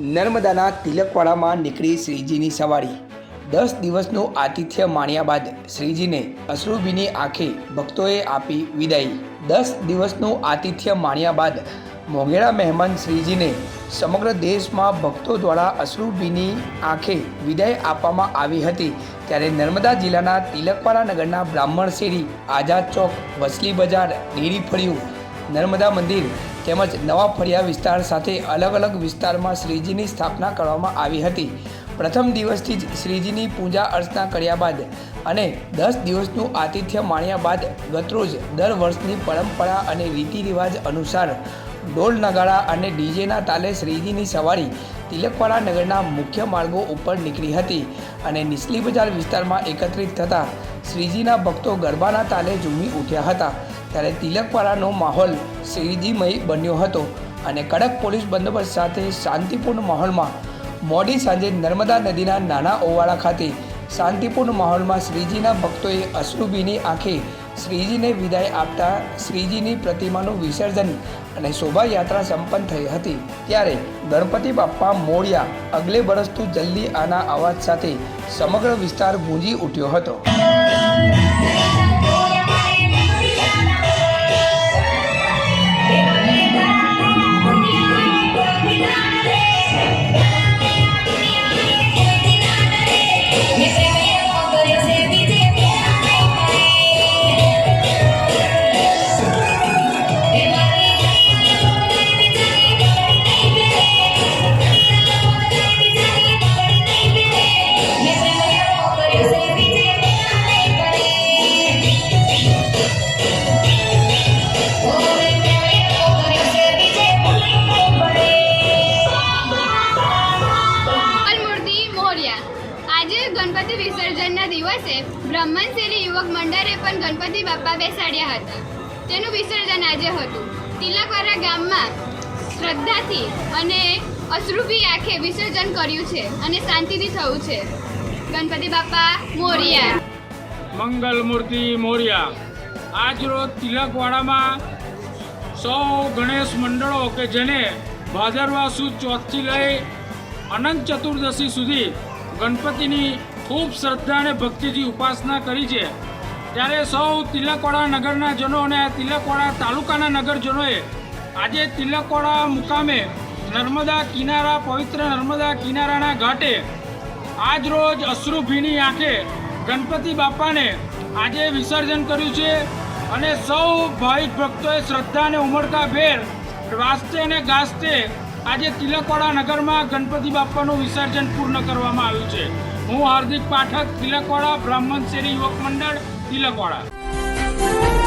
નર્મદાના તિલકવાડામાં નીકળી શ્રીજીની સવારી. દસ દિવસનું આતિથ્ય માણ્યા બાદ શ્રીજીને અશ્રુભીની આંખે ભક્તોએ આપી વિદાય. દસ દિવસનું આતિથ્ય માણ્યા બાદ મોંઘેરા મહેમાન શ્રીજીને સમગ્ર દેશમાં ભક્તો દ્વારા અશ્રુભીની આંખે વિદાય આપવામાં આવી હતી. ત્યારે નર્મદા જિલ્લાના તિલકવાડા નગરના બ્રાહ્મણ શેરી આઝાદ ચોક, વસલી બજાર ડેરી ફળિયું, નર્મદા મંદિર તેમજ નવા ફળિયા વિસ્તાર સાથે અલગ અલગ વિસ્તારમાં શ્રીજીની સ્થાપના કરવામાં આવી હતી. પ્રથમ દિવસથી જ શ્રીજીની પૂજા અર્ચના કર્યા બાદ અને દસ દિવસનું આતિથ્ય માણ્યા બાદ ગતરોજ દર વર્ષની પરંપરા અને રીતિ રિવાજ અનુસાર ઢોલ નગાડા અને ડીજેના તાલે શ્રીજીની સવારી તિલકવાડા નગરના મુખ્ય માર્ગો ઉપર નીકળી હતી અને નિસલી બજાર વિસ્તારમાં એકત્રિત થતાં શ્રીજીના ભક્તો ગરબાના તાલે ઝૂમી ઉઠ્યા હતા. ત્યારે તિલકવાડાનો માહોલ શ્રીજીમય બન્યો હતો અને કડક પોલીસ બંદોબસ્ત સાથે શાંતિપૂર્ણ માહોલમાં મોડી સાંજે નર્મદા નદીના નાના ઓવાળા ખાતે શાંતિપૂર્ણ માહોલમાં શ્રીજીના ભક્તોએ અશ્રુભીની આંખે શ્રીજીને વિદાય આપતા શ્રીજીની પ્રતિમાનું વિસર્જન અને શોભાયાત્રા સંપન્ન થઈ હતી. ત્યારે ગણપતિ બાપ્પા મોડિયા અગલે બરસતું જલ્દી આના અવાજ સાથે સમગ્ર વિસ્તાર ગુંજી ઉઠ્યો હતો. વિસર્જનના દિવસે બ્રહ્મણશેરી યુવક મંડળે પણ ગણપતિ બાપ્પા બેસાડ્યા હતા. તેનું વિસર્જન આજે હતું. તિલકવાડા ગામમાં શ્રદ્ધાથી અને અશ્રુભી આંખે વિસર્જન કર્યું છે અને શાંતિથી થયું છે. ગણપતિ બાપ્પા મોરિયા. મંગલ મૂર્તિ મોરિયા. આજરોજ તિલકવાડામાં સૌ ગણેશ મંડળો કે જેને ભાદરવા સુદ ચોથથી લઈ અનંત ચતુર્દશી સુધી ગણપતિની ખૂબ શ્રદ્ધા અને ભક્તિથી ઉપાસના કરી છે. ત્યારે સૌ તિલકવાડા નગરના જનો અને તિલકવાડા તાલુકાના નગરજનોએ આજે તિલકવાડા મુકામે નર્મદા કિનારા, પવિત્ર નર્મદા કિનારાના ઘાટે આજ રોજ અશ્રુભીની આંખે ગણપતિ બાપાને આજે વિસર્જન કર્યું છે અને સૌ ભાવિક ભક્તોએ શ્રદ્ધાને ઉમળકા ભેર વાસ્તે અને ગાસ્તે આજે તિલકવાડા નગરમાં ગણપતિ બાપાનું વિસર્જન પૂર્ણ કરવામાં આવ્યું છે. હું હાર્દિક પાઠક તિલકવાડા બ્રાહ્મણ શેરી યુવક મંડળ તિલકવાડા.